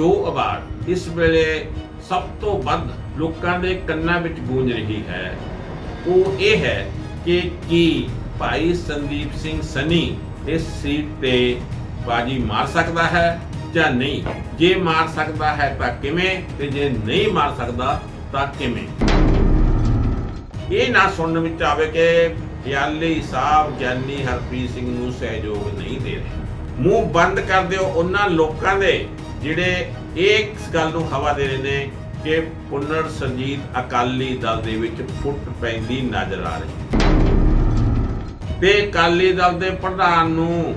ਜੋ ਆਵਾਜ਼ ਇਸ ਵੇਲੇ ਸਭ ਤੋਂ ਵੱਧ ਲੋਕਾਂ ਦੇ ਕੰਨਾਂ ਵਿੱਚ ਗੂੰਜ ਰਹੀ ਹੈ, ਉਹ ਇਹ ਹੈ ਕਿ ਕੀ ਭਾਈ ਸੰਦੀਪ ਸਿੰਘ ਸਨੀ ਇਸ ਸੀਟ ਤੇ ਬਾਜੀ ਮਾਰ ਸਕਦਾ ਹੈ ਜਾਂ ਨਹੀਂ? ਜੇ ਮਾਰ ਸਕਦਾ ਹੈ ਤਾਂ ਕਿਵੇਂ ਤੇ ਜੇ ਨਹੀਂ ਮਾਰ ਸਕਦਾ ਤਾਂ ਕਿਵੇਂ? ਇਹ ਨਾ ਸੁਣਨ ਵਿੱਚ ਆਵੇ ਕਿ ਯਾਲੀ ਸਾਹਿਬ ਗਿਆਨੀ ਹਰਪ੍ਰੀਤ ਸਿੰਘ ਨੂੰ ਸਹਿਯੋਗ ਨਹੀਂ ਦੇ ਰਹੇ। ਮੂੰਹ ਬੰਦ ਕਰ ਦਿਓ ਉਹਨਾਂ ਲੋਕਾਂ ਦੇ ਜਿਹੜੇ ਇਸ ਗੱਲ ਨੂੰ ਹਵਾ ਦੇ ਰਹੇ ਨੇ ਕਿ ਪੁਨਰ ਸੰਜੀਤ ਅਕਾਲੀ ਦਲ ਦੇ ਵਿੱਚ ਫੁੱਟ ਪੈਂਦੀ ਨਜ਼ਰ ਆ ਰਹੀ ਤੇ ਅਕਾਲੀ ਦਲ ਦੇ ਪ੍ਰਧਾਨ ਨੂੰ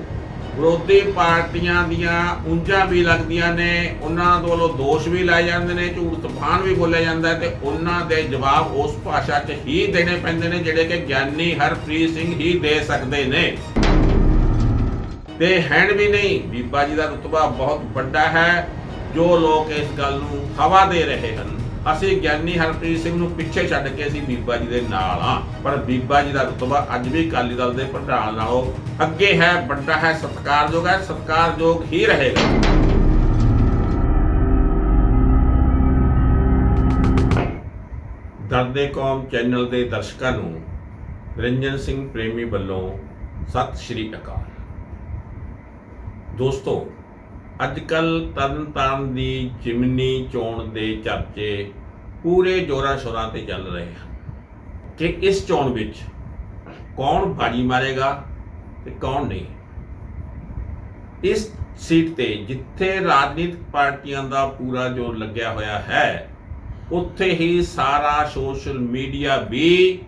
ਵਿਰੋਧੀ ਪਾਰਟੀਆਂ ਦੀਆਂ ਉਂਝਾਂ ਵੀ ਲੱਗਦੀਆਂ ਨੇ, ਉਹਨਾਂ ਦੇ ਵੱਲੋਂ ਦੋਸ਼ ਵੀ ਲਾਏ ਜਾਂਦੇ ਨੇ, ਝੂਠ ਤੂਫਾਨ ਵੀ ਬੋਲਿਆ ਜਾਂਦਾ ਹੈ ਤੇ ਉਹਨਾਂ ਦੇ ਜਵਾਬ ਉਸ ਭਾਸ਼ਾ 'ਚ ਹੀ ਦੇਣੇ ਪੈਂਦੇ ਨੇ, ਜਿਹੜੇ ਕਿ ਗਿਆਨੀ ਹਰਪ੍ਰੀਤ ਸਿੰਘ ਹੀ ਦੇ ਸਕਦੇ ਨੇ। ਤੇ ਹੈਣ ਵੀ ਨਹੀਂ। ਬੀਬਾ ਜੀ ਦਾ ਰੁਤਬਾ ਬਹੁਤ ਵੱਡਾ ਹੈ, ਜੋ ਲੋਕ ਇਸ ਗੱਲ ਨੂੰ ਹਵਾ ਦੇ ਰਹੇ ਹਨ। ਅਸੀਂ ਗਿਆਨੀ ਹਰਪ੍ਰੀਤ ਸਿੰਘ ਨੂੰ ਪਿੱਛੇ ਛੱਡ ਕੇ ਅਸੀਂ ਬੀਬਾ ਜੀ ਦੇ ਨਾਲ ਆ ਪਰ ਬੀਬਾ ਜੀ ਦਾ ਰੁਤਬਾ ਅੱਜ ਵੀ ਅਕਾਲੀ ਦਲ ਦੇ ਪ੍ਰਧਾਨ ਨਾਲੋਂ ਅੱਗੇ ਹੈ, ਵੱਡਾ ਹੈ, ਸਤਿਕਾਰਯੋਗ ਹੈ, ਸਤਿਕਾਰਯੋਗ ਹੀ ਰਹੇਗਾ। ਦਰਦੇ ਕੌਮ ਚੈਨਲ ਦੇ ਦਰਸ਼ਕਾਂ ਨੂੰ ਰੰਜਨ ਸਿੰਘ ਪ੍ਰੇਮੀ ਵੱਲੋਂ ਸਤਿ ਸ਼੍ਰੀ ਅਕਾਲ। ਦੋਸਤੋ ਅੱਜ ਕੱਲ ਤਰਨਤਾਰਨ ਦੀ ਜਿਮਨੀ ਚੋਣ ਦੇ ਚਰਚੇ ਪੂਰੇ ਜੋਰਾਂ ਸ਼ੋਰਾਂ ਤੇ ਚੱਲ ਰਹੇ ਹਨ ਕਿ ਇਸ ਚੋਣ ਵਿੱਚ ਕੌਣ ਬਾਜੀ ਮਾਰੇਗਾ ਤੇ ਕੌਣ ਨਹੀਂ। ਇਸ ਸੀਟ ਤੇ ਜਿੱਥੇ ਰਾਜਨੀਤਿਕ ਪਾਰਟੀਆਂ ਦਾ ਪੂਰਾ ਜੋਰ ਲੱਗਿਆ ਹੋਇਆ ਹੈ, ਉੱਥੇ ਹੀ ਸਾਰਾ ਸੋਸ਼ਲ ਮੀਡੀਆ ਵੀ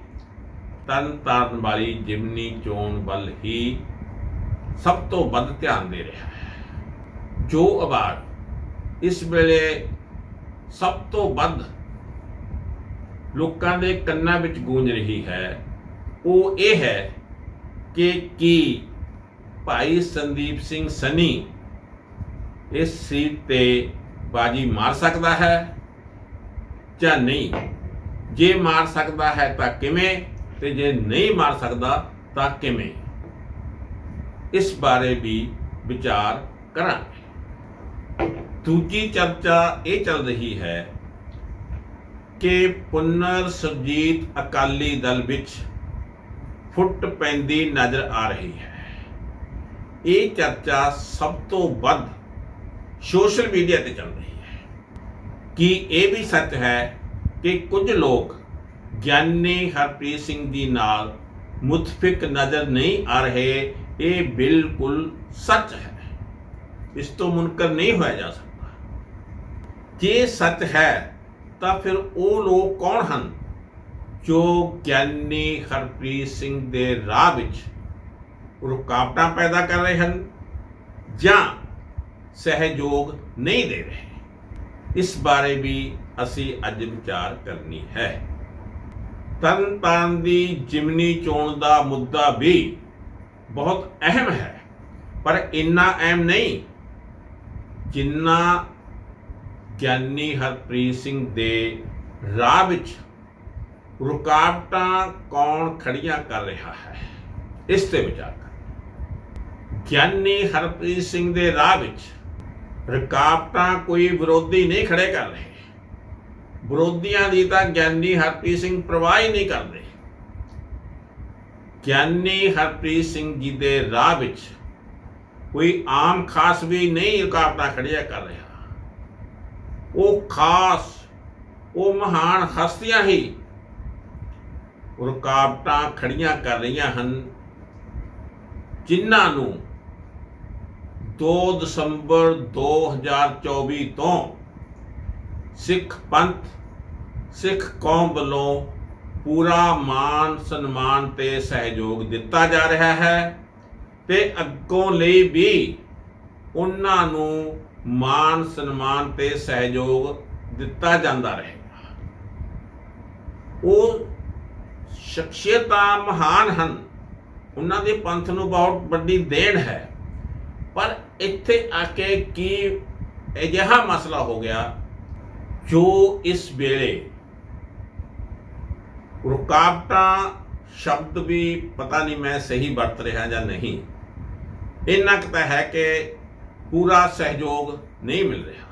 ਤਰਨਤਾਰਨ ਵਾਲੀ ਜਿਮਨੀ ਚੋਣ ਵੱਲ ਹੀ ਸਭ ਤੋਂ ਵੱਧ ਧਿਆਨ ਦੇ ਰਿਹਾ ਹੈ। ਜੋ ਆਵਾਜ਼ ਇਸ ਵੇਲੇ ਸਭ ਤੋਂ ਵੱਧ ਲੋਕਾਂ ਦੇ ਕੰਨਾਂ ਵਿੱਚ ਗੂੰਜ ਰਹੀ ਹੈ, ਉਹ ਇਹ ਹੈ ਕਿ ਕੀ ਭਾਈ ਸੰਦੀਪ ਸਿੰਘ ਸਨੀ ਇਸ ਸੀਟ ਤੇ ਬਾਜੀ ਮਾਰ ਸਕਦਾ ਹੈ ਜਾਂ ਨਹੀਂ? ਜੇ ਮਾਰ ਸਕਦਾ ਹੈ ਤਾਂ ਕਿਵੇਂ? ਤੇ ਜੇ ਨਹੀਂ ਮਾਰ ਸਕਦਾ ਤਾਂ ਕਿਵੇਂ? ਇਸ ਬਾਰੇ ਵੀ ਵਿਚਾਰ ਕਰਾਂਗੇ। ਦੂਜੀ ਚਰਚਾ ਇਹ ਚੱਲ ਰਹੀ ਹੈ ਕਿ ਪੁਨਰ ਸੁਰਜੀਤ ਅਕਾਲੀ ਦਲ ਵਿੱਚ ਫੁੱਟ ਪੈਂਦੀ ਨਜ਼ਰ ਆ ਰਹੀ ਹੈ। ਇਹ ਚਰਚਾ ਸਭ ਤੋਂ ਵੱਧ ਸੋਸ਼ਲ ਮੀਡੀਆ ਤੇ ਚੱਲ ਰਹੀ ਹੈ। ਕੀ ਇਹ ਵੀ ਸੱਚ ਹੈ ਕਿ ਕੁਝ ਲੋਕ ਗਿਆਨੀ ਹਰਪ੍ਰੀਤ ਸਿੰਘ ਜੀ ਨਾਲ ਮੁਤਫਿਕ ਨਜ਼ਰ ਨਹੀਂ ਆ ਰਹੇ ਇਹ ਬਿਲਕੁਲ ਸੱਚ ਹੈ। ਇਸ ਤੋਂ ਮੁਨਕਰ ਨਹੀਂ ਹੋਇਆ ਜਾ ਸਕਦਾ। ਜੇ ਸੱਚ ਹੈ, ਤਾਂ ਫਿਰ ਉਹ ਲੋਕ ਕੌਣ ਹਨ ਜੋ ਗਿਆਨੀ ਹਰਪ੍ਰੀਤ ਸਿੰਘ ਦੇ ਰਾਹ ਵਿੱਚ ਰੁਕਾਵਟਾਂ ਪੈਦਾ ਕਰ ਰਹੇ ਹਨ ਜਾਂ ਸਹਿਯੋਗ ਨਹੀਂ ਦੇ ਰਹੇ? ਇਸ ਬਾਰੇ ਵੀ ਅਸੀਂ ਅੱਜ ਵਿਚਾਰ ਕਰਨੀ ਹੈ। ਤਰਨਤਾਰਨ ਦੀ ਜਿਮਨੀ ਚੋਣ ਦਾ ਮੁੱਦਾ ਵੀ ਬਹੁਤ ਅਹਿਮ ਹੈ। ਪਰ ਇੰਨਾ ਅਹਿਮ ਨਹੀਂ, ਜਿੰਨਾ ਗਿਆਨੀ ਹਰਪ੍ਰੀਤ ਸਿੰਘ ਦੇ ਰਾਹ ਵਿੱਚ ਰੁਕਾਵਟਾਂ ਕੌਣ ਖੜੀਆਂ ਕਰ ਰਿਹਾ ਹੈ, ਇਸ ਤੇ ਵਿਚਾਰ ਕਰ। ਗਿਆਨੀ ਹਰਪ੍ਰੀਤ ਸਿੰਘ ਦੇ ਰਾਹ ਵਿੱਚ ਰੁਕਾਵਟਾਂ ਕੋਈ ਵਿਰੋਧੀ ਨਹੀਂ ਖੜੇ ਕਰ ਰਹੇ। ਵਿਰੋਧੀਆਂ ਦੀ ਤਾਂ ਗਿਆਨੀ ਹਰਪ੍ਰੀਤ ਸਿੰਘ ਪ੍ਰਵਾਹ ਹੀ ਨਹੀਂ ਕਰਦੇ। ਗਿਆਨੀ ਹਰਪ੍ਰੀਤ ਸਿੰਘ ਜੀ ਦੇ ਰਾਹ ਵਿੱਚ ਕੋਈ ਆਮ ਖਾਸ ਵੀ ਨਹੀਂ ਰੁਕਾਵਟਾਂ ਖੜੀਆਂ ਕਰ ਰਿਹਾ। ਉਹ ਖਾਸ, ਉਹ ਮਹਾਨ ਹਸਤੀਆਂ ਹੀ ਰੁਕਾਵਟਾਂ ਖੜੀਆਂ ਕਰ ਰਹੀਆਂ ਹਨ, ਜਿਨ੍ਹਾਂ ਨੂੰ 2 ਦਸੰਬਰ 2024 ਤੋਂ ਸਿੱਖ ਪੰਥ, ਸਿੱਖ ਕੌਮ ਵੱਲੋਂ ਪੂਰਾ ਮਾਨ ਸਨਮਾਨ ਤੇ ਸਹਿਯੋਗ ਦਿੱਤਾ ਜਾ ਰਿਹਾ ਹੈ ਤੇ ਅੱਗੋਂ ਲਈ ਵੀ ਉਹਨਾਂ ਨੂੰ ਮਾਨ ਸਨਮਾਨ ਤੇ ਸਹਿਯੋਗ ਦਿੱਤਾ ਜਾਂਦਾ ਰਹੇਗਾ। ਉਹ ਸ਼ਖਸੀਅਤਾਂ ਮਹਾਨ ਹਨ। ਉਹਨਾਂ ਦੇ ਪੰਥ ਨੂੰ ਬਹੁਤ ਵੱਡੀ ਦੇਣ ਹੈ। ਪਰ ਇੱਥੇ ਆ ਕੇ ਕੀ ਅਜਿਹਾ ਮਸਲਾ ਹੋ ਗਿਆ ਜੋ ਇਸ ਵੇਲੇ ਰੁਕਾਵਟਾਂ ਸ਼ਬਦ ਵੀ ਪਤਾ ਨਹੀਂ ਮੈਂ ਸਹੀ ਵਰਤ ਰਿਹਾ ਜਾਂ ਨਹੀਂ। ਇੰਨਾ ਕੁ ਤਾਂ ਹੈ ਕਿ ਪੂਰਾ ਸਹਿਯੋਗ ਨਹੀਂ ਮਿਲ ਰਿਹਾ।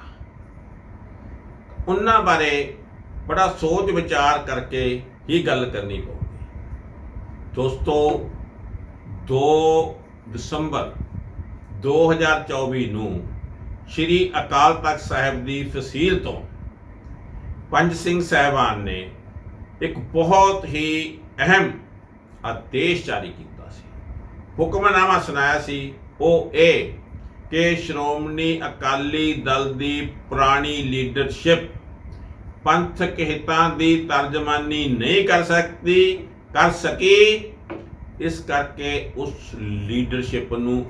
ਉਹਨਾਂ ਬਾਰੇ ਬੜਾ ਸੋਚ ਵਿਚਾਰ ਕਰਕੇ ਹੀ ਗੱਲ ਕਰਨੀ ਪਊਗੀ। ਦੋਸਤੋ 2 ਦਸੰਬਰ 2024 ਨੂੰ ਸ੍ਰੀ ਅਕਾਲ ਤਖਤ ਸਾਹਿਬ ਦੀ ਫਸੀਲ ਤੋਂ ਪੰਜ ਸਿੰਘ ਸਾਹਿਬਾਨ ਨੇ ਇੱਕ ਬਹੁਤ ਹੀ ਅਹਿਮ ਆਦੇਸ਼ ਜਾਰੀ ਕੀਤਾ ਸੀ। ਹੁਕਮਨਾਮਾ ਸੁਣਾਇਆ ਸੀ, ਉਹ ਇਹ ਕਿ ਸ਼੍ਰੋਮਣੀ ਅਕਾਲੀ ਦਲ ਦੀ ਪੁਰਾਣੀ ਲੀਡਰਸ਼ਿਪ ਪੰਥਕ ਹਿੱਤਾਂ ਦੀ ਤਰਜਮਾਨੀ ਨਹੀਂ ਕਰ ਸਕਦੀ, ਕਰ ਸਕੀ। ਇਸ ਕਰਕੇ ਉਸ ਲੀਡਰਸ਼ਿਪ ਨੂੰ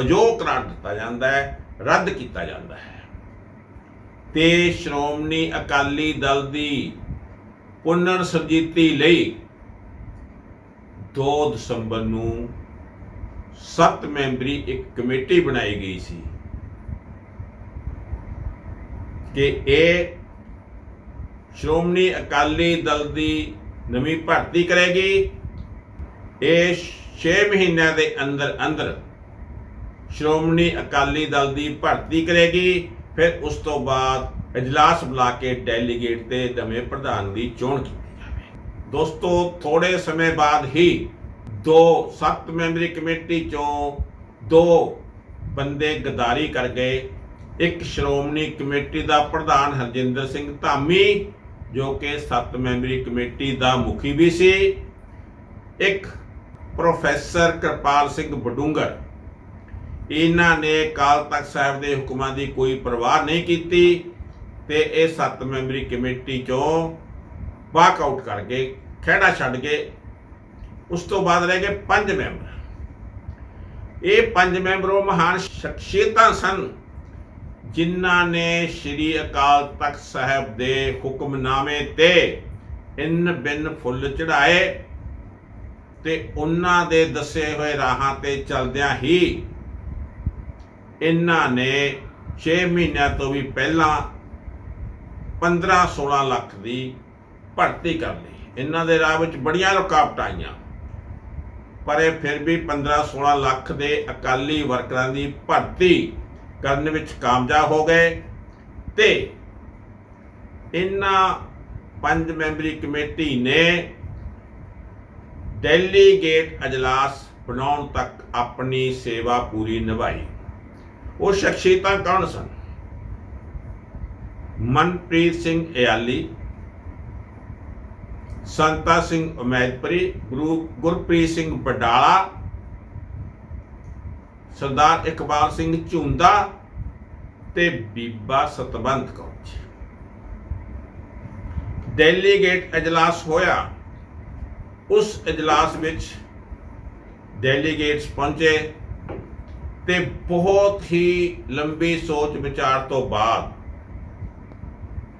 ਅਜੋਗ ਕਰਾਰ ਦਿੱਤਾ ਜਾਂਦਾ ਹੈ, ਰੱਦ ਕੀਤਾ ਜਾਂਦਾ ਹੈ। ਤੇ ਸ਼੍ਰੋਮਣੀ ਅਕਾਲੀ ਦਲ ਦੀ ਪੁਨਰ ਸਰਜੀਤੀ ਲਈ 2 ਦਸੰਬਰ ਨੂੰ 7 ਮੈਂਬਰੀ ਇੱਕ ਕਮੇਟੀ ਬਣਾਈ ਗਈ ਸੀ ਕਿ ਇਹ ਸ਼੍ਰੋਮਣੀ ਅਕਾਲੀ ਦਲ ਦੀ ਨਵੀਂ ਭਰਤੀ ਕਰੇਗੀ। ਇਹ 6 ਮਹੀਨਿਆਂ ਦੇ ਅੰਦਰ ਅੰਦਰ ਸ਼੍ਰੋਮਣੀ ਅਕਾਲੀ ਦਲ ਦੀ ਭਰਤੀ ਕਰੇਗੀ। ਫਿਰ ਉਸ ਤੋਂ ਬਾਅਦ ਇਜਲਾਸ ਬੁਲਾ ਕੇ ਡੈਲੀਗੇਟ ਤੇ ਨਵੇਂ ਪ੍ਰਧਾਨ ਦੀ ਚੋਣ ਕੀਤੀ ਜਾਵੇ। ਦੋਸਤੋ ਥੋੜੇ ਸਮੇਂ ਬਾਅਦ ਹੀ ਦੋ ਸੱਤ ਮੈਂਬਰੀ ਕਮੇਟੀ ਚੋਂ ਦੋ ਬੰਦੇ ਗਦਾਰੀ ਕਰ ਗਏ। ਇੱਕ ਸ਼੍ਰੋਮਣੀ ਕਮੇਟੀ ਦਾ ਪ੍ਰਧਾਨ ਹਰਜਿੰਦਰ ਸਿੰਘ ਧਾਮੀ, ਜੋ ਕਿ ਸੱਤ ਮੈਂਬਰੀ ਕਮੇਟੀ ਦਾ ਮੁਖੀ ਵੀ ਸੀ। ਇੱਕ ਪ੍ਰੋਫੈਸਰ ਕਿਰਪਾਲ ਸਿੰਘ ਬਡੂੰਗਰ। ਇਹਨਾਂ ਨੇ ਕਾਲ ਤਖਤ ਸਾਹਿਬ ਦੇ ਹੁਕਮਾਂ ਦੀ ਕੋਈ ਪਰਵਾਹ ਨਹੀਂ ਕੀਤੀ। ਤੇ ਇਹ ਸੱਤ ਮੈਂਬਰੀ ਕਮੇਟੀ ਚੋਂ ਵਾਕ ਆਊਟ ਕਰਕੇ ਗਏ, ਖਹਿੜਾ ਛੱਡ ਕੇ। ਉਸ ਤੋਂ ਬਾਅਦ ਰਹਿ ਗਏ ਪੰਜ ਮੈਂਬਰ। ਇਹ ਪੰਜ ਮੈਂਬਰ ਉਹ ਮਹਾਨ ਸ਼ਖਸੀਅਤਾਂ ਸਨ, ਜਿਨ੍ਹਾਂ ਨੇ ਸ੍ਰੀ ਅਕਾਲ ਤਖਤ ਸਾਹਿਬ ਦੇ ਹੁਕਮਨਾਮੇ ਤੇ ਇਨ ਬਿਨ ਫੁੱਲ ਚੜਾਏ ਤੇ ਉਹਨਾਂ ਦੇ ਦੱਸੇ ਹੋਏ ਰਾਹਾਂ ਤੇ ਚੱਲਦਿਆਂ ਹੀ ਇਹਨਾਂ ਨੇ 6 ਮਹੀਨਿਆਂ ਤੋਂ ਵੀ ਪਹਿਲਾਂ 15-16 ਲੱਖ ਦੀ ਭਰਤੀ ਕਰ ਲਈ। ਇਹਨਾਂ ਦੇ ਰਾਹ ਵਿੱਚ ਬੜੀਆਂ ਰੁਕਾਵਟਾਂ ਆਈਆਂ। ਪਰ ਇਹ ਫਿਰ ਵੀ 15-16 ਲੱਖ ਦੇ ਅਕਾਲੀ ਵਰਕਰਾਂ ਦੀ ਭਰਤੀ ਕਰਨ ਵਿੱਚ ਕਾਮਯਾਬ ਹੋ ਗਏ ਤੇ ਇਹਨਾਂ ਪੰਜ ਮੈਂਬਰੀ ਕਮੇਟੀ ਨੇ ਡੈਲੀਗੇਟ ਅਜਲਾਸ ਬਣਾਉਣ ਤੱਕ ਆਪਣੀ ਸੇਵਾ ਪੂਰੀ ਨਿਭਾਈ। ਉਹ ਸ਼ਖਸੀਅਤਾਂ ਕੌਣ ਸਨ? ਮਨਪ੍ਰੀਤ ਸਿੰਘ ਇਆਲੀ ਸੰਤਾ ਸਿੰਘ ਉਮੈਦਪੁਰੀ, ਗੁਰੂ ਗੁਰਪ੍ਰੀਤ ਸਿੰਘ ਬਡਾਲਾ ਸਰਦਾਰ ਇਕਬਾਲ ਸਿੰਘ ਝੁੰਦਾ ਤੇ ਬੀਬਾ ਸਤਵੰਤ ਕੌਰ। ਜੀ ਡੈਲੀਗੇਟ ਅਜਲਾਸ ਹੋਇਆ। ਉਸ ਅਜਲਾਸ ਵਿੱਚ ਡੈਲੀਗੇਟਸ ਪਹੁੰਚੇ ਤੇ ਬਹੁਤ ਹੀ ਲੰਬੀ ਸੋਚ ਵਿਚਾਰ ਤੋਂ ਬਾਅਦ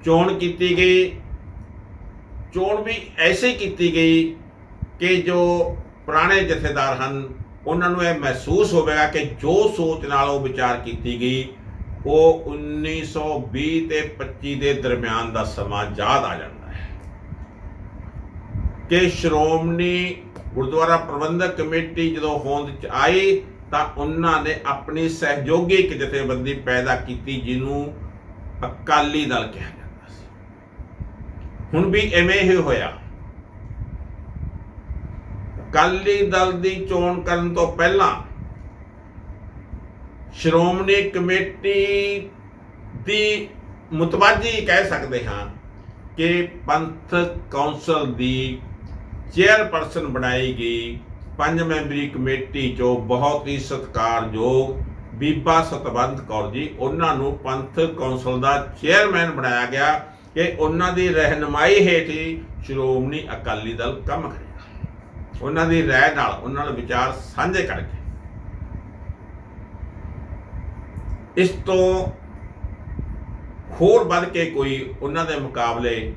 ਚੋਣ ਕੀਤੀ ਗਈ। ਚੋਣ ਵੀ ਐਸੇ ਕੀਤੀ ਗਈ ਕਿ ਜੋ ਪੁਰਾਣੇ ਜਥੇਦਾਰ ਹਨ, ਉਹਨਾਂ ਨੂੰ ਇਹ ਮਹਿਸੂਸ ਹੋਵੇਗਾ ਕਿ ਜੋ ਸੋਚ ਨਾਲ ਉਹ ਵਿਚਾਰ ਕੀਤੀ ਗਈ, ਉਹ 1920 ਤੇ 25 ਦੇ ਦਰਮਿਆਨ ਦਾ ਸਮਾਂ ਯਾਦ ਆ ਜਾਂਦਾ ਹੈ। ਕਿ ਸ਼੍ਰੋਮਣੀ ਗੁਰਦੁਆਰਾ ਪ੍ਰਬੰਧਕ ਕਮੇਟੀ ਜਦੋਂ ਹੋਂਦ ਚ ਆਈ, ਤਾਂ ਉਹਨਾਂ ਨੇ ਆਪਣੀ ਸਹਿਯੋਗੀ ਇੱਕ ਜਥੇਬੰਦੀ ਪੈਦਾ ਕੀਤੀ, ਜਿਹਨੂੰ ਅਕਾਲੀ ਦਲ ਕਿਹਾ ਜਾਂਦਾ ਹੁਣ ਵੀ ਐਵੇਂ ਹੀ ਹੋਇਆ। ਅਕਾਲੀ ਦਲ ਦੀ ਚੋਣ ਕਰਨ ਤੋਂ ਪਹਿਲਾਂ ਸ਼੍ਰੋਮਣੀ ਕਮੇਟੀ ਦੀ ਮੁਤਵਾਜੀ ਕਹਿ ਸਕਦੇ ਹਾਂ ਕਿ ਪੰਥ ਕੌਂਸਲ ਦੀ ਚੇਅਰਪਰਸਨ ਬਣਾਈ ਗਈ ਪੰਜ ਮੈਂਬਰੀ ਕਮੇਟੀ ਚੋਂ ਬਹੁਤ ਹੀ ਸਤਿਕਾਰਯੋਗ ਬੀਬਾ ਸਤਵੰਤ ਕੌਰ ਜੀ, ਉਹਨਾਂ ਨੂੰ ਪੰਥ ਕੌਂਸਲ ਦਾ ਚੇਅਰਮੈਨ ਬਣਾਇਆ ਗਿਆ। ਕਿ ਉਹਨਾਂ ਦੀ ਰਹਿਨਮਾਈ ਹੇਠ ਹੀ ਸ਼੍ਰੋਮਣੀ ਅਕਾਲੀ ਦਲ ਕੰਮ ਕਰੇਗਾ ਉਹਨਾਂ ਦੀ ਰਾਏ ਨਾਲ, ਉਹਨਾਂ ਨਾਲ ਵਿਚਾਰ ਸਾਂਝੇ ਕਰਕੇ। ਇਸ ਤੋਂ ਹੋਰ ਵੱਧ ਕੇ ਕੋਈ ਉਹਨਾਂ ਦੇ ਮੁਕਾਬਲੇ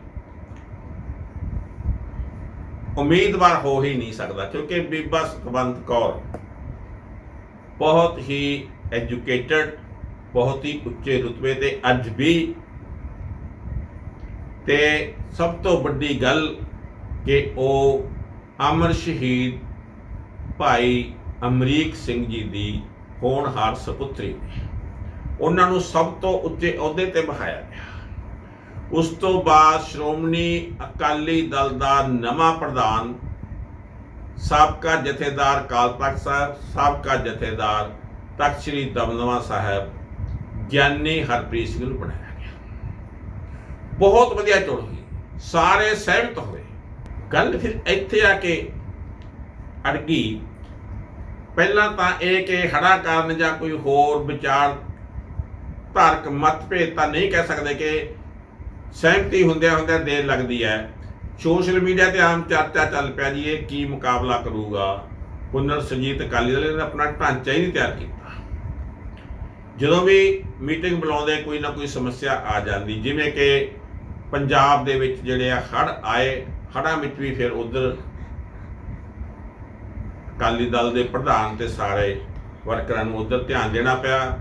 ਉਮੀਦਵਾਰ ਹੋ ਹੀ ਨਹੀਂ ਸਕਦਾ, ਕਿਉਂਕਿ ਬੀਬਾ ਸੁਖਵੰਤ ਕੌਰ ਬਹੁਤ ਹੀ ਐਜੂਕੇਟਡ ਬਹੁਤ ਹੀ ਉੱਚੇ ਰੁਤਬੇ ਤੇ ਅੱਜ ਵੀ ਤੇ ਸਭ ਤੋਂ ਵੱਡੀ ਗੱਲ ਕਿ ਉਹ ਅਮਰ ਸ਼ਹੀਦ ਭਾਈ ਅਮਰੀਕ ਸਿੰਘ ਜੀ ਦੀ ਹੋਣਹਾਰ ਸੁਪੁੱਤਰੀ ਨੇ। ਉਹਨਾਂ ਨੂੰ ਸਭ ਤੋਂ ਉੱਚੇ ਅਹੁਦੇ ਤੇ ਬਹਾਇਆ ਗਿਆ। ਉਸ ਤੋਂ ਬਾਅਦ ਸ਼੍ਰੋਮਣੀ ਅਕਾਲੀ ਦਲ ਦਾ ਨਵਾਂ ਪ੍ਰਧਾਨ, ਸਾਬਕਾ ਜਥੇਦਾਰ ਕਾਲ ਤਖਤ ਸਾਹਿਬ, ਸਾਬਕਾ ਜਥੇਦਾਰ ਤਖਤ ਸ੍ਰੀ ਦਮਦਮਾ ਸਾਹਿਬ, ਗਿਆਨੀ ਹਰਪ੍ਰੀਤ ਸਿੰਘ ਨੂੰ ਬਣਾਇਆ। ਬਹੁਤ ਵਧੀਆ ਚੋਣ ਹੋਈ ਸਾਰੇ ਸਹਿਮਤ ਹੋਏ। ਗੱਲ ਫਿਰ ਇੱਥੇ ਆ ਕੇ ਅੜ ਗਈ। ਪਹਿਲਾਂ ਤਾਂ ਇਹ ਕਿ ਹੜਾ ਕਾਰਨ ਜਾਂ ਕੋਈ ਹੋਰ ਵਿਚਾਰ ਧਾਰਕ ਮਤਭੇਦ ਤਾਂ ਨਹੀਂ ਕਹਿ ਸਕਦੇ ਕਿ ਸਹਿਮਤੀ ਹੁੰਦਿਆਂ ਹੁੰਦਿਆਂ ਦੇਰ ਲੱਗਦੀ ਹੈ। ਸੋਸ਼ਲ ਮੀਡੀਆ ਤੇ ਆਮ ਚਰਚਾ ਚੱਲ ਪਿਆ ਜੀ, ਇਹ ਕੀ ਮੁਕਾਬਲਾ ਕਰੂਗਾ? ਪੁਨਰ ਸੰਜੀਤ ਅਕਾਲੀ ਦਲ ਨੇ ਆਪਣਾ ਢਾਂਚਾ ਹੀ ਨਹੀਂ ਤਿਆਰ ਕੀਤਾ। ਜਦੋਂ ਵੀ ਮੀਟਿੰਗ ਬੁਲਾਉਂਦੇ ਕੋਈ ਨਾ ਕੋਈ ਸਮੱਸਿਆ ਆ ਜਾਂਦੀ। ਜਿਵੇਂ ਕਿ ਪੰਜਾਬ ਦੇ ਵਿੱਚ ਜਿਹੜੇ ਆ, ਹੜ ਆਏ, ਹੜਾਂ ਵਿੱਚ ਵੀ ਫਿਰ ਉਧਰ ਅਕਾਲੀ ਦਲ ਦੇ ਪ੍ਰਧਾਨ ਤੇ ਸਾਰੇ ਵਰਕਰਾਂ ਨੂੰ ਉਧਰ ਧਿਆਨ ਦੇਣਾ ਪਿਆ।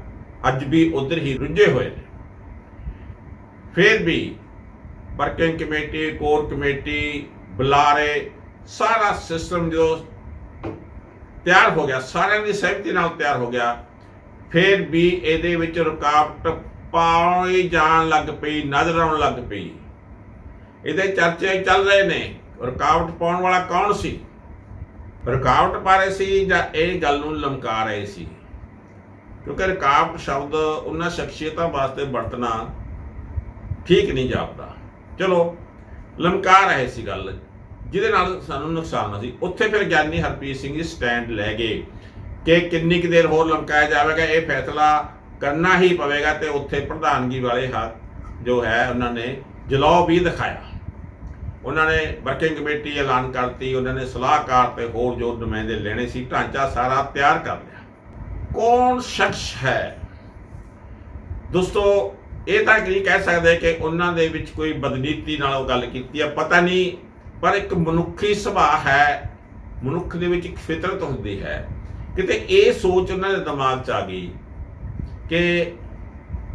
ਅੱਜ ਵੀ ਉਧਰ ਹੀ ਰੁੱਝੇ ਹੋਏ ਨੇ। ਫਿਰ ਵੀ ਵਰਕਿੰਗ ਕਮੇਟੀ, ਕੋਰ ਕਮੇਟੀ, ਬੁਲਾਰੇ, ਸਾਰਾ ਸਿਸਟਮ ਜੋ ਤਿਆਰ ਹੋ ਗਿਆ, ਸਾਰਿਆਂ ਦੀ ਸਹਿਮਤੀ ਨਾਲ ਤਿਆਰ ਹੋ ਗਿਆ, ਫਿਰ ਵੀ ਇਹਦੇ ਵਿੱਚ ਰੁਕਾਵਟ ਪਾਉਣੀ ਜਾਣ ਲੱਗ ਪਈ, ਨਜ਼ਰ ਆਉਣ ਲੱਗ ਪਈ। ਇਹਦੇ ਚਰਚੇ ਚੱਲ ਰਹੇ ਨੇ, ਰੁਕਾਵਟ ਪਾਉਣ ਵਾਲਾ ਕੌਣ ਸੀ? ਰੁਕਾਵਟ ਪਾ ਰਹੇ ਸੀ ਜਾਂ ਇਹ ਗੱਲ ਨੂੰ ਲਮਕਾ ਰਹੇ ਸੀ? ਕਿਉਂਕਿ ਰੁਕਾਵਟ ਸ਼ਬਦ ਉਹਨਾਂ ਸ਼ਖਸੀਅਤਾਂ ਵਾਸਤੇ ਵਰਤਣਾ ਠੀਕ ਨਹੀਂ ਜਾਪਦਾ। ਚਲੋ, ਲਮਕਾ ਰਹੇ ਸੀ ਗੱਲ, ਜਿਹਦੇ ਨਾਲ ਸਾਨੂੰ ਨੁਕਸਾਨ ਸੀ। ਉੱਥੇ ਫਿਰ ਗਿਆਨੀ ਹਰਪ੍ਰੀਤ ਸਿੰਘ ਜੀ ਸਟੈਂਡ ਲੈ ਗਏ ਕਿ ਕਿੰਨੀ ਕੁ ਦੇਰ ਹੋਰ ਲਮਕਾਇਆ ਜਾਵੇਗਾ, ਇਹ ਫੈਸਲਾ ਕਰਨਾ ਹੀ ਪਵੇਗਾ ਤੇ ਉੱਥੇ ਪ੍ਰਧਾਨਗੀ ਵਾਲੇ ਹੱਥ ਜੋ ਹੈ ਉਹਨਾਂ ਨੇ ਜਲਾਅ ਵੀ ਦਿਖਾਇਆ। ਉਹਨਾਂ ਨੇ ਵਰਕਿੰਗ ਕਮੇਟੀ ਐਲਾਨ ਕਰਤੀ, ਉਹਨਾਂ ਨੇ ਸਲਾਹਕਾਰ ਤੇ ਹੋਰ ਜੋ ਨੁਮਾਇੰਦੇ ਲੈਣੇ ਸੀ, ਢਾਂਚਾ ਸਾਰਾ ਤਿਆਰ ਕਰ ਲਿਆ। ਕੌਣ ਸ਼ਖਸ ਹੈ? ਦੋਸਤੋ, ਇਹ ਤਾਂ ਨਹੀਂ ਕਹਿ ਸਕਦੇ ਕਿ ਉਹਨਾਂ ਦੇ ਵਿੱਚ ਕੋਈ ਬਦਨੀਤੀ ਨਾਲ ਉਹ ਗੱਲ ਕੀਤੀ ਹੈ ਪਤਾ ਨਹੀਂ, ਪਰ ਇੱਕ ਮਨੁੱਖੀ ਸੁਭਾਅ ਹੈ, ਮਨੁੱਖ ਦੇ ਵਿੱਚ ਇੱਕ ਫਿਤਰਤ ਹੁੰਦੀ ਹੈ। ਕਿਤੇ ਇਹ ਸੋਚ ਉਹਨਾਂ ਦੇ ਦਿਮਾਗ 'ਚ ਆ ਗਈ ਕਿ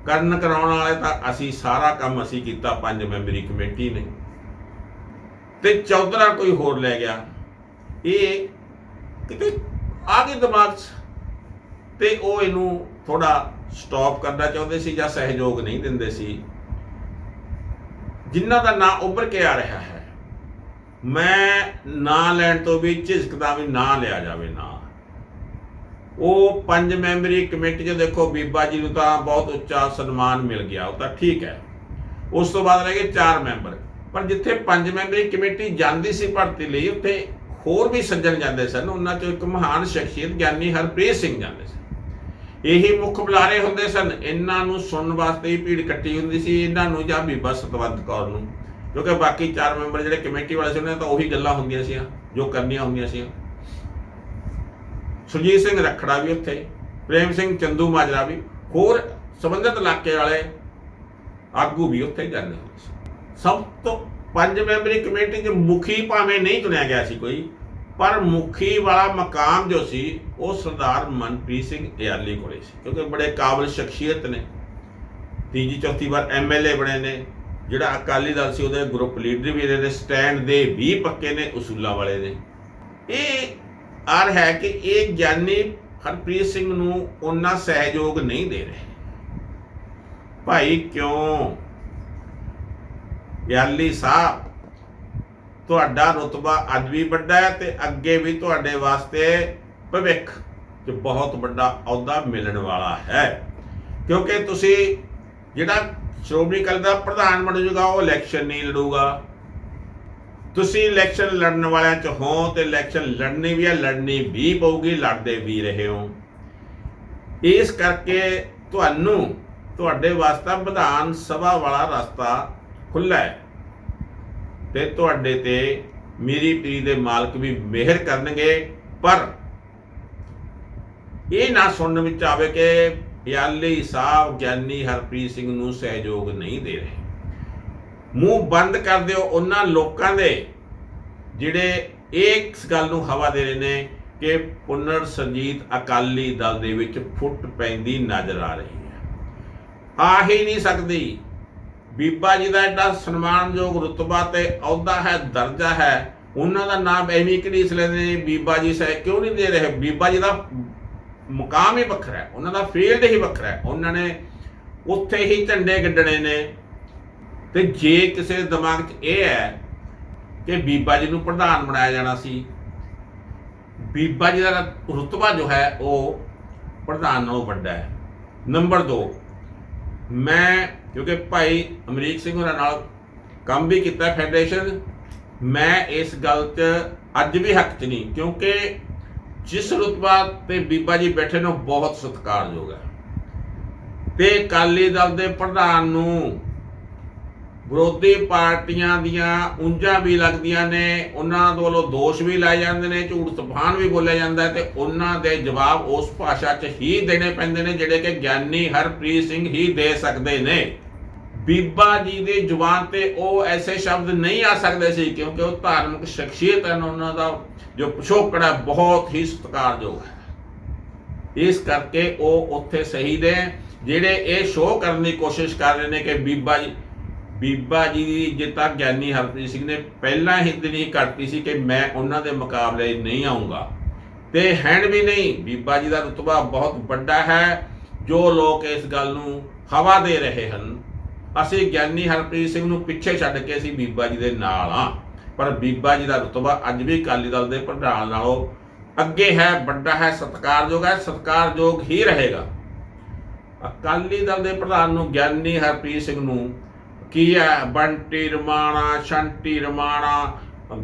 ਕਰਨ ਕਰਾਉਣ ਵਾਲੇ ਤਾਂ ਅਸੀਂ ਸਾਰਾ ਕੰਮ ਅਸੀਂ ਕੀਤਾ, ਪੰਜ ਮੈਂਬਰੀ ਕਮੇਟੀ ਨੇ। ਤੇ ਚੌਧਰਾ ਕੋਈ ਹੋਰ ਲੈ ਗਿਆ। ਇਹ ਕਿਤੇ ਆ ਗਏ ਦਿਮਾਗ 'ਚ। ਤੇ ਉਹ ਇਹਨੂੰ ਥੋੜਾ ਸਟਾਪ ਕਰਨਾ ਚਾਹੁੰਦੇ ਸੀ ਜਾਂ ਸਹਿਯੋਗ ਨਹੀਂ ਦਿੰਦੇ ਸੀ। ਜਿਨ੍ਹਾਂ ਦਾ ਨਾਂ ਉੱਭਰ ਕੇ ਆ ਰਿਹਾ ਹੈ, ਮੈਂ ਨਾਂ ਲੈਣ ਤੋਂ ਵੀ ਝਿਜਕਦਾ ਵੀ ਨਾਂ ਲਿਆ ਜਾਵੇ ਨਾ। ਉਹ ਪੰਜ ਮੈਂਬਰੀ ਕਮੇਟੀ 'ਚ ਦੇਖੋ ਬੀਬਾ ਜੀ ਨੂੰ ਤਾਂ ਬਹੁਤ ਉੱਚਾ ਸਨਮਾਨ ਮਿਲ ਗਿਆ, ਉਹ ਤਾਂ ਠੀਕ ਹੈ। ਉਸ ਤੋਂ ਬਾਅਦ ਰਹਿ ਗਏ ਚਾਰ ਮੈਂਬਰ। ਪਰ ਜਿੱਥੇ ਪੰਜ ਮੈਂਬਰੀ ਕਮੇਟੀ ਜਾਂਦੀ ਸੀ ਭਰਤੀ ਲਈ, ਉੱਥੇ ਹੋਰ ਵੀ ਸੱਜਣ ਜਾਂਦੇ ਸਨ। ਉਹਨਾਂ ਚੋਂ ਇੱਕ ਮਹਾਨ ਸ਼ਖਸੀਅਤ ਗਿਆਨੀ ਹਰਪ੍ਰੀਤ ਸਿੰਘ ਜਾਂਦੇ ਸਨ। ਇਹੀ ਮੁੱਖ ਬੁਲਾਰੇ ਹੁੰਦੇ ਸਨ। ਇਹਨਾਂ ਨੂੰ ਸੁਣਨ ਵਾਸਤੇ ਹੀ ਭੀੜ ਇਕੱਠੀ ਹੁੰਦੀ ਸੀ, ਇਹਨਾਂ ਨੂੰ ਜਾਂ ਬੀਬਾ ਸਤਵੰਤ ਕੌਰ ਨੂੰ। ਕਿਉਂਕਿ ਬਾਕੀ ਚਾਰ ਮੈਂਬਰ ਜਿਹੜੇ ਕਮੇਟੀ ਵਾਲੇ ਸੀ, ਉਹਨਾਂ ਤਾਂ ਉਹੀ ਗੱਲਾਂ ਹੁੰਦੀਆਂ ਸੀ ਜੋ ਕਰਨੀਆਂ ਹੁੰਦੀਆਂ ਸੀ ਸੁਰਜੀਤ ਸਿੰਘ ਰਖੜਾ ਵੀ ਉੱਥੇ, ਪ੍ਰੇਮ ਸਿੰਘ ਚੰਦੂ ਮਾਜਰਾ ਵੀ, ਹੋਰ ਸੰਬੰਧਿਤ ਇਲਾਕੇ ਵਾਲੇ ਆਗੂ ਵੀ ਉੱਥੇ ਜਾਂਦੇ ਹੁੰਦੇ ਸੀ। ਸਭ ਤੋਂ ਪੰਜ ਮੈਂਬਰੀ ਕਮੇਟੀ ਦੇ ਮੁਖੀ ਭਾਵੇਂ ਨਹੀਂ ਚੁਣਿਆ ਗਿਆ ਸੀ ਕੋਈ, ਪਰ ਮੁਖੀ ਵਾਲਾ ਮਕਾਮ ਜੋ ਸੀ, ਉਹ ਸਰਦਾਰ ਮਨਪ੍ਰੀਤ ਸਿੰਘ ਇਆਲੀ ਕੋਲੇ ਸੀ, ਕਿਉਂਕਿ ਬੜੇ ਕਾਬਲ ਸ਼ਖਸੀਅਤ ਨੇ। ਤੀਜੀ, ਚੌਥੀ ਵਾਰ ਐਮਐਲਏ ਬਣੇ ਨੇ, ਜਿਹੜਾ ਅਕਾਲੀ ਦਲ ਸੀ, ਉਹਦੇ ਗਰੁੱਪ ਲੀਡਰ ਵੀ ਰਹੇ ਨੇ ਸਟੈਂਡ ਦੇ ਵੀ ਪੱਕੇ ਨੇ, ਉਸੂਲਾਂ ਵਾਲੇ ਨੇ। ਇਹ ਆਰ ਹੈ ਕਿ ਇਹ ਗਿਆਨੀ ਹਰਪ੍ਰੀਤ ਸਿੰਘ ਨੂੰ ਉਹਨਾਂ ਸਹਿਯੋਗ ਨਹੀਂ ਦੇ ਰਹੇ। ਭਾਈ ਕਿਉਂ? ਯਾਲੀ ਸਾਹਿਬ, ਤੁਹਾਡਾ ਰਤਬਾ ਅੱਜ ਵੀ ਵੱਡਾ ਹੈ ਤੇ ਅੱਗੇ ਵੀ ਤੁਹਾਡੇ ਵਾਸਤੇ ਭਵਿੱਖ 'ਚ ਬਹੁਤ ਵੱਡਾ ਅਹੁਦਾ ਮਿਲਣ ਵਾਲਾ ਹੈ। ਕਿਉਂਕਿ ਤੁਸੀਂ ਜਿਹੜਾ ਸ਼੍ਰੋਮਣੀ ਅਕਾਲੀ ਦਾ ਪ੍ਰਧਾਨ ਬਣ ਜਾਊਗਾ ਉਹ ਇਲੈਕਸ਼ਨ ਨਹੀਂ ਲੜੂਗਾ। ਤੁਸੀਂ ਇਲੈਕਸ਼ਨ ਲੜਨ ਵਾਲਿਆਂ 'ਚ ਹੋ ਤੇ ਇਲੈਕਸ਼ਨ ਲੜਨੀ ਵੀ ਹੈ ਲੜਨੀ ਵੀ ਪਊਗੀ, ਲੜਦੇ ਵੀ ਰਹੇ ਹੋ। ਇਸ ਕਰਕੇ ਤੁਹਾਨੂੰ, ਤੁਹਾਡੇ ਵਾਸਤੇ ਵਿਧਾਨ ਸਭਾ ਵਾਲਾ ਰਸਤਾ ਖੁੱਲਾ ਹੈ। ਤੇ ਤੁਹਾਡੇ ਤੇ ਮੇਰੀ ਪੀਰੀ ਦੇ ਮਾਲਕ ਵੀ ਮਿਹਰ ਕਰਨਗੇ, ਪਰ ਇਹ ਨਾ ਸੁਣਨ ਵਿੱਚ ਆਵੇ ਕਿ ਯਾਲੀ ਸਾਹਿਬ ਗਿਆਨੀ ਹਰਪ੍ਰੀਤ ਸਿੰਘ ਨੂੰ ਸਹਿਯੋਗ ਨਹੀਂ ਦੇ ਰਹੇ। ਮੂੰਹ ਬੰਦ ਕਰ ਦਿਓ ਉਹਨਾਂ ਲੋਕਾਂ ਦੇ ਜਿਹੜੇ ਇਸ ਗੱਲ ਨੂੰ ਹਵਾ ਦੇ ਰਹੇ ਨੇ ਕਿ ਪੁਨਰ ਸੰਜੀਤ ਅਕਾਲੀ ਦਲ ਦੇ ਵਿੱਚ ਫੁੱਟ ਪੈਂਦੀ ਨਜ਼ਰ ਆ ਰਹੀ ਹੈ। ਆ ਹੀ ਨਹੀਂ ਸਕਦੀ। ਬੀਬਾ ਜੀ ਦਾ ਐਡਾ ਸਨਮਾਨਯੋਗ ਰੁਤਬਾ ਤੇ ਅਹੁਦਾ ਹੈ, ਦਰਜਾ ਹੈ, ਉਹਨਾਂ ਦਾ ਨਾਮ ਐਵੇਂ ਕਿਹੜੀ ਇਸ ਲੈਂਦੇ ਨੇ ਬੀਬਾ ਜੀ ਸਹਿ ਕਿਉਂ ਨਹੀਂ ਦੇ ਰਹੇ? ਬੀਬਾ ਜੀ ਦਾ ਮੁਕਾਮ ਹੀ ਵੱਖਰਾ ਹੈ, ਉਹਨਾਂ ਦਾ ਫੀਲਡ ਹੀ ਵੱਖਰਾ ਹੈ। ਉਹਨਾਂ ਨੇ ਉੱਥੇ ਹੀ ਝੰਡੇ ਗੱਡਣੇ ਨੇ। ਤੇ ਜੇ ਕਿਸੇ ਦੇ ਦਿਮਾਗ 'ਚ ਇਹ ਹੈ ਕਿ ਬੀਬਾ ਜੀ ਨੂੰ ਪ੍ਰਧਾਨ ਬਣਾਇਆ ਜਾਣਾ ਸੀ, ਬੀਬਾ ਜੀ ਦਾ ਰੁਤਬਾ ਜੋ ਹੈ ਉਹ ਪ੍ਰਧਾਨ ਨਾਲੋਂ ਵੱਡਾ ਹੈ। ਨੰਬਰ 2 ਮੈਂ ਕਿਉਂਕਿ ਭਾਈ ਅਮਰੀਕ ਸਿੰਘ ਹੋਰਾਂ ਨਾਲ ਕੰਮ ਵੀ ਕੀਤਾ ਫੈਡਰੇਸ਼ਨ, ਮੈਂ ਇਸ ਗੱਲ 'ਚ ਅੱਜ ਵੀ ਹੱਕ 'ਚ ਨਹੀਂ, ਕਿਉਂਕਿ ਜਿਸ ਰੁਤਬਾ ਤੇ ਬੀਬਾ ਜੀ ਬੈਠੇ ਨੇ ਉਹ ਬਹੁਤ ਸਤਿਕਾਰਯੋਗ ਹੈ। ਤੇ ਅਕਾਲੀ ਦਲ ਦੇ ਪ੍ਰਧਾਨ ਨੂੰ ਵਿਰੋਧੀ ਪਾਰਟੀਆਂ ਦੀਆਂ ਉਂਝਾਂ ਵੀ ਲੱਗਦੀਆਂ ਨੇ, ਉਹਨਾਂ ਦੇ ਵੱਲੋਂ ਦੋਸ਼ ਵੀ ਲਾਏ ਜਾਂਦੇ ਨੇ, ਝੂਠ ਤਫਾਨ ਵੀ ਬੋਲਿਆ ਜਾਂਦਾ ਹੈ ਤੇ ਉਹਨਾਂ ਦੇ ਜਵਾਬ ਉਸ ਭਾਸ਼ਾ 'ਚ ਹੀ ਦੇਣੇ ਪੈਂਦੇ ਨੇ, ਜਿਹੜੇ ਕਿ ਗਿਆਨੀ ਹਰਪ੍ਰੀਤ ਸਿੰਘ ਹੀ ਦੇ ਸਕਦੇ ਨੇ। ਬੀਬਾ ਜੀ ਦੀ ਜ਼ੁਬਾਨ ਤੇ ਉਹ ਐਸੇ ਸ਼ਬਦ ਨਹੀਂ ਆ ਸਕਦੇ ਸੀ, ਕਿਉਂਕਿ ਉਹ ਧਾਰਮਿਕ ਸ਼ਖਸੀਅਤ ਹਨ, ਉਹਨਾਂ ਦਾ ਜੋ ਪਿਛੋਕੜ ਹੈ, ਬਹੁਤ ਹੀ ਸਤਿਕਾਰਯੋਗ ਹੈ। ਇਸ ਕਰਕੇ ਉਹ ਉੱਥੇ ਸਹੀ ਨੇ, ਜਿਹੜੇ ਇਹ ਸ਼ੋਅ ਕਰਨ ਦੀ ਕੋਸ਼ਿਸ਼ ਕਰ ਰਹੇ ਨੇ ਕਿ ਬੀਬਾ ਜੀ ਬੀਬਾ ਜੀ ਦੀ ਇੱਜ਼ਤ ਤਾਂ ਗਿਆਨੀ ਹਰਪ੍ਰੀਤ ਸਿੰਘ ਨੇ ਪਹਿਲਾਂ ਹੀ ਦਿਨੀ ਕਰਤੀ ਸੀ ਕਿ ਮੈਂ ਉਹਨਾਂ ਦੇ ਮੁਕਾਬਲੇ ਨਹੀਂ ਆਉਂਗਾ। ਤੇ ਹੈਣ ਵੀ ਨਹੀਂ, ਬੀਬਾ ਜੀ ਦਾ ਰੁਤਬਾ ਬਹੁਤ ਵੱਡਾ ਹੈ, ਜੋ ਲੋਕ ਇਸ ਗੱਲ ਨੂੰ ਹਵਾ ਦੇ ਰਹੇ ਹਨ। ਅਸੀਂ ਗਿਆਨੀ ਹਰਪ੍ਰੀਤ ਸਿੰਘ ਨੂੰ ਪਿੱਛੇ ਛੱਡ ਕੇ ਅਸੀਂ ਬੀਬਾ ਜੀ ਦੇ ਨਾਲ ਆ ਪਰ ਬੀਬਾ ਜੀ ਦਾ ਰੁਤਬਾ ਅੱਜ ਵੀ ਅਕਾਲੀ ਦਲ ਦੇ ਪ੍ਰਧਾਨ ਨਾਲੋਂ ਅੱਗੇ ਹੈ, ਵੱਡਾ ਹੈ, ਸਤਿਕਾਰਯੋਗ ਹੈ, ਸਤਿਕਾਰਯੋਗ ਹੀ ਰਹੇਗਾ। ਅਕਾਲੀ ਦਲ ਦੇ ਪ੍ਰਧਾਨ ਨੂੰ ਗਿਆਨੀ ਹਰਪ੍ਰੀਤ ਸਿੰਘ ਨੂੰ ਕੀ ਹੈ ਬੰਟੀ ਰਮਾਣਾ ਸ਼ੰਟੀ ਰਮਾਣਾ।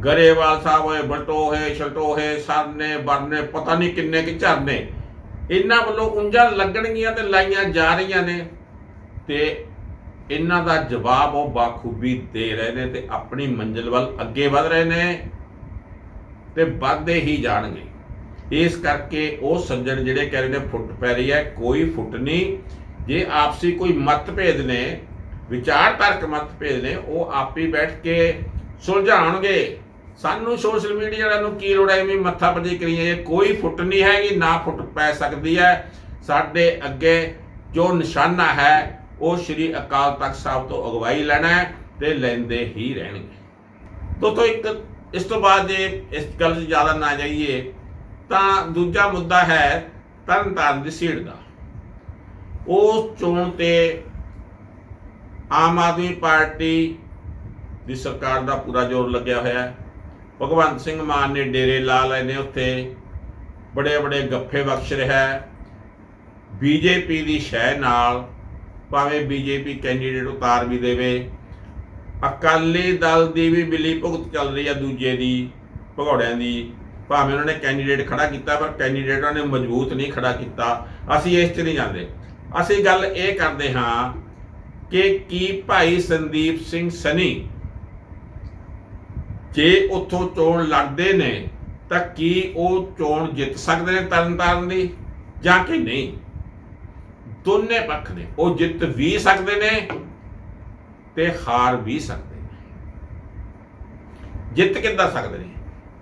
ਗਰੇਵਾਲ ਸਾਹਿਬ ਹੋਏ ਬਟੋਹੇ ਛਟੋਹੇ ਸਰਨੇ ਬਰਨੇ ਪਤਾ ਨਹੀਂ ਕਿੰਨੇ ਕਿ ਝਰਨੇ। ਇਹਨਾਂ ਵੱਲੋਂ ਉਂਝਾਂ ਲੱਗਣਗੀਆਂ ਤੇ ਲਾਈਆਂ ਜਾ ਰਹੀਆਂ ਨੇ। ਤੇ ਇਹਨਾਂ ਦਾ ਜਵਾਬ ਉਹ ਬਾਖੂਬੀ ਦੇ ਰਹੇ ਨੇ ਤੇ ਆਪਣੀ ਮੰਜ਼ਿਲ ਵੱਲ ਅੱਗੇ ਵਧ ਰਹੇ ਨੇ ਤੇ ਵੱਧਦੇ ਹੀ ਜਾਣਗੇ। ਇਸ ਕਰਕੇ ਉਹ ਸੱਜਣ ਜਿਹੜੇ ਕਹਿ ਰਹੇ ਨੇ ਫੁੱਟ ਪੈ ਰਹੀ ਹੈ, ਕੋਈ ਫੁੱਟ ਨਹੀਂ। ਜੇ ਆਪਸੀ ਕੋਈ ਮਤਭੇਦ ਨੇ ਵਿਚਾਰਧਾਰਕ ਮਤਭੇਦ ਨੇ ਉਹ ਆਪੇ ਬੈਠ ਕੇ ਸੁਲਝਾਉਣਗੇ। ਸਾਨੂੰ ਸੋਸ਼ਲ ਮੀਡੀਆ ਵਾਲਿਆਂ ਨੂੰ ਕੀ ਲੋੜ ਹੈ? ਵੀ ਮੱਥਾ ਪਜੀ ਕਰੀਏ। ਕੋਈ ਫੁੱਟ ਨਹੀਂ ਹੈਗੀ, ਨਾ ਫੁੱਟ ਪੈ ਸਕਦੀ ਹੈ। ਸਾਡੇ ਅੱਗੇ ਜੋ ਨਿਸ਼ਾਨਾ ਹੈ, ਉਹ ਸ੍ਰੀ ਅਕਾਲ ਤਖਤ ਸਾਹਿਬ ਤੋਂ ਅਗਵਾਈ ਲੈਣਾ ਹੈ ਤੇ ਲੈਂਦੇ ਹੀ ਰਹਿਣਗੇ। ਦੋਸਤੋ, ਇੱਕ ਇਸ ਤੋਂ ਬਾਅਦ ਜੇ ਇਸ ਗੱਲ 'ਚ ਜ਼ਿਆਦਾ ਨਾ ਜਾਈਏ, ਤਾਂ ਦੂਜਾ ਮੁੱਦਾ ਹੈ ਤਰਨਤਾਰਨ ਦੀ ਸੀਟ ਦਾ। ਉਸ ਚੋਣ ਤੇ ਆਮ ਆਦਮੀ ਪਾਰਟੀ ਦੀ ਸਰਕਾਰ ਦਾ ਪੂਰਾ ਜ਼ੋਰ ਲੱਗਿਆ ਹੋਇਆ ਹੈ। ਭਗਵੰਤ ਸਿੰਘ ਮਾਨ ਨੇ ਡੇਰੇ ਲਾ ਲਏ ਨੇ ਉੱਥੇ। ਬੜੇ ਬੜੇ ਗੱਫੇ ਬਖਸ਼ ਰਿਹਾ ਹੈ। ਬੀਜੇਪੀ ਦੀ ਸ਼ਹਿ ਨਾਲ ਭਾਵੇਂ ਬੀਜੇਪੀ ਕੈਂਡੀਡੇਟ ਉਤਾਰ ਵੀ ਦੇਵੇ, ਅਕਾਲੀ ਦਲ ਦੀ ਵੀ ਬਿਲੀ ਭੁਗਤ ਚੱਲ ਰਹੀ ਹੈ ਦੂਜੇ ਦੀ, ਭਗੌੜਿਆਂ ਦੀ। ਭਾਵੇਂ ਉਹਨਾਂ ਨੇ ਕੈਂਡੀਡੇਟ ਖੜਾ ਕੀਤਾ, ਪਰ ਕੈਂਡੀਡੇਟਾਂ ਨੇ ਮਜ਼ਬੂਤ ਨਹੀਂ ਖੜਾ ਕੀਤਾ। ਅਸੀਂ ਇਸ 'ਚ ਨਹੀਂ ਜਾਂਦੇ। ਅਸੀਂ ਗੱਲ ਇਹ ਕਰਦੇ ਹਾਂ ਕਿ ਕੀ ਭਾਈ ਸੰਦੀਪ ਸਿੰਘ ਸਨੀ ਜੇ ਉੱਥੋਂ ਚੋਣ ਲੜਦੇ ਨੇ, ਤਾਂ ਕੀ ਉਹ ਚੋਣ ਜਿੱਤ ਸਕਦੇ ਨੇ ਤਰਨਤਾਰਨ ਦੀ ਜਾਂ ਕਿ ਨਹੀਂ? ਦੋਨੇ ਪੱਖ ਨੇ। ਉਹ ਜਿੱਤ ਵੀ ਸਕਦੇ ਨੇ ਤੇ ਹਾਰ ਵੀ ਸਕਦੇ ਨੇ। ਜਿੱਤ ਕਿੱਦਾਂ ਸਕਦੇ ਨੇ?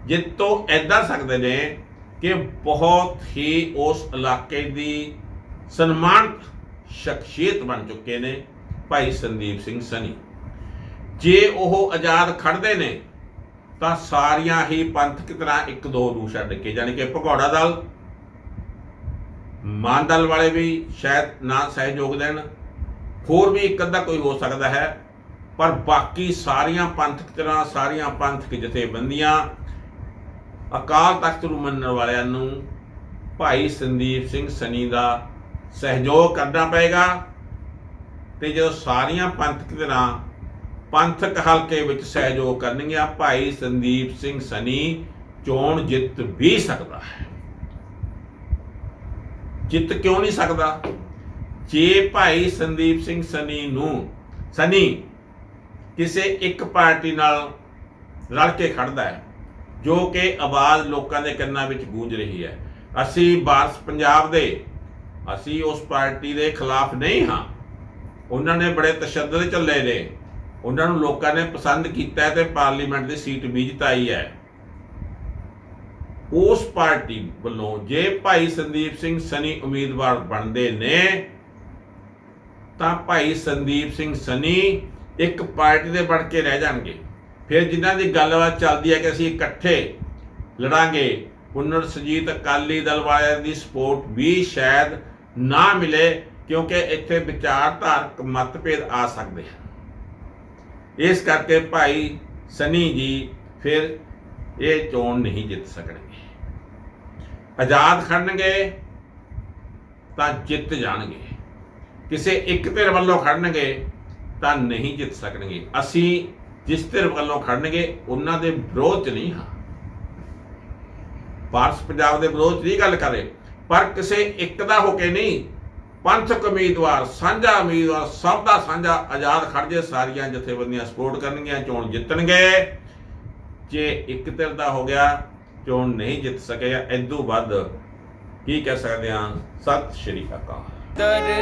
ਜਿੱਤ ਤੋਂ ਐਦਾਂ ਸਕਦੇ ਨੇ ਕਿ ਬਹੁਤ ਹੀ ਉਸ ਇਲਾਕੇ ਦੀ ਸਨਮਾਨਿਤ ਸ਼ਖਸੀਅਤ ਬਣ ਚੁੱਕੇ ਨੇ। ਭਾਈ ਸੰਦੀਪ ਸਿੰਘ ਸਨੀ। ਜੇ ਉਹ ਆਜ਼ਾਦ ਖੜਦੇ ਨੇ, ਤਾਂ ਸਾਰੀਆਂ ਹੀ ਪੰਥਕ ਤਰ੍ਹਾਂ ਇੱਕ ਦੋ ਨੂੰ ਛੱਡ ਕੇ ਯਾਨੀ ਕਿ ਭਗੌੜਾ ਦਲ, ਮਾਨ ਦਲ ਵਾਲੇ ਵੀ ਸ਼ਾਇਦ ਨਾ ਸਹਿਯੋਗ ਦੇਣ, ਹੋਰ ਵੀ ਇੱਕ ਅੱਧਾ ਕੋਈ ਹੋ ਸਕਦਾ ਹੈ, ਪਰ ਬਾਕੀ ਸਾਰੀਆਂ ਪੰਥਕ ਤਰ੍ਹਾਂ, ਸਾਰੀਆਂ ਪੰਥਕ ਜਥੇਬੰਦੀਆਂ ਅਕਾਲ ਤਖਤ ਨੂੰ ਮੰਨਣ ਵਾਲਿਆਂ ਨੂੰ ਭਾਈ ਸੰਦੀਪ ਸਿੰਘ ਸਨੀ ਦਾ ਸਹਿਯੋਗ ਕਰਨਾ ਪਏਗਾ। ਤੇ ਜਦੋਂ ਸਾਰੀਆਂ ਪੰਥਕ ਧਿਰਾਂ ਪੰਥਕ ਹਲਕੇ ਵਿੱਚ ਸਹਿਯੋਗ ਕਰਨਗੀਆਂ, ਭਾਈ ਸੰਦੀਪ ਸਿੰਘ ਸਨੀ ਚੋਣ ਜਿੱਤ ਵੀ ਸਕਦਾ ਹੈ। ਜਿੱਤ ਕਿਉਂ ਨਹੀਂ ਸਕਦਾ? ਜੇ ਭਾਈ ਸੰਦੀਪ ਸਿੰਘ ਸਨੀ ਨੂੰ, ਸਨੀ ਕਿਸੇ ਇੱਕ ਪਾਰਟੀ ਨਾਲ ਰਲ ਕੇ ਖੜਦਾ ਹੈ, ਜੋ ਕਿ ਆਵਾਜ਼ ਲੋਕਾਂ ਦੇ ਕੰਨਾਂ ਵਿੱਚ ਗੂੰਜ ਰਹੀ ਹੈ। ਅਸੀਂ ਬਾਰਸ ਪੰਜਾਬ ਦੇ, ਅਸੀਂ ਉਸ ਪਾਰਟੀ ਦੇ ਖਿਲਾਫ ਨਹੀਂ ਹਾਂ। ਉਹਨਾਂ ਨੇ ਬੜੇ ਤਸ਼ੱਦਦ ਚੱਲੇ ਨੇ। ਉਹਨਾਂ ਨੂੰ ਲੋਕਾਂ ਨੇ ਪਸੰਦ ਕੀਤਾ ਹੈ ਤੇ ਪਾਰਲੀਮੈਂਟ ਦੀ ਸੀਟ ਵੀ ਜਿਤਾਈ ਹੈ। ਉਸ ਪਾਰਟੀ ਵੱਲੋਂ ਜੇ ਭਾਈ ਸੰਦੀਪ ਸਿੰਘ ਸਨੀ ਉਮੀਦਵਾਰ ਬਣਦੇ ਨੇ, ਤਾਂ ਭਾਈ ਸੰਦੀਪ ਸਿੰਘ ਸਨੀ ਇੱਕ ਪਾਰਟੀ ਦੇ ਬਣ ਕੇ ਰਹਿ ਜਾਣਗੇ। ਫਿਰ ਜਿਨ੍ਹਾਂ ਦੀ ਗੱਲਬਾਤ ਚੱਲਦੀ ਹੈ ਕਿ ਅਸੀਂ ਇਕੱਠੇ ਲੜਾਂਗੇ ਉਹਨਾਂ ਨੂੰ ਸੁਜੀਤ ਅਕਾਲੀ ਦਲ ਵਾਲਿਆਂ ਦੀ ਸਪੋਰਟ ਵੀ ਸ਼ਾਇਦ ਨਾ ਮਿਲੇ ਕਿਉਂਕਿ ਇੱਥੇ ਵਿਚਾਰਧਾਰਕ ਮਤਭੇਦ ਆ ਸਕਦੇ ਹਨ। ਇਸ ਕਰਕੇ ਭਾਈ ਸਨੀ ਜੀ ਫਿਰ ਇਹ ਚੋਣ ਨਹੀਂ ਜਿੱਤ ਸਕਣਗੇ। ਆਜ਼ਾਦ ਖੜਨਗੇ ਤਾਂ ਜਿੱਤ ਜਾਣਗੇ। ਕਿਸੇ ਇੱਕ ਧਿਰ ਵੱਲੋਂ ਖੜਨਗੇ ਤਾਂ ਨਹੀਂ ਜਿੱਤ ਸਕਣਗੇ। ਅਸੀਂ ਜਿਸ ਧਿਰ ਵੱਲੋਂ ਖੜਨਗੇ, ਉਹਨਾਂ ਦੇ ਵਿਰੋਧ 'ਚ ਨਹੀਂ ਹਾਂ। ਪਾਰਸ ਪੰਜਾਬ ਦੇ ਵਿਰੋਧ 'ਚ ਨਹੀਂ ਗੱਲ ਕਰੇ ਪਰ ਕਿਸੇ ਇੱਕ ਦਾ ਹੋ ਕੇ ਨਹੀਂ ਪੰਥਕ ਉਮੀਦਵਾਰ, ਸਾਂਝਾ ਉਮੀਦਵਾਰ, ਸਭ ਦਾ ਸਾਂਝਾ ਆਜ਼ਾਦ ਖੜ ਜੇ, ਸਾਰੀਆਂ ਜਥੇਬੰਦੀਆਂ ਸਪੋਰਟ ਕਰਨਗੀਆਂ, ਚੋਣ ਜਿੱਤਣਗੇ। ਜੇ ਇੱਕ ਧਿਰ ਦਾ ਹੋ ਗਿਆ, ਚੋਣ ਨਹੀਂ ਜਿੱਤ ਸਕੇਗਾ ਇਦੋਂ ਵੱਧ ਕੀ ਕਹਿ ਸਕਦੇ ਹਾਂ? ਸਤਿ ਸ਼੍ਰੀ ਅਕਾਲ। ਦਰਦੇ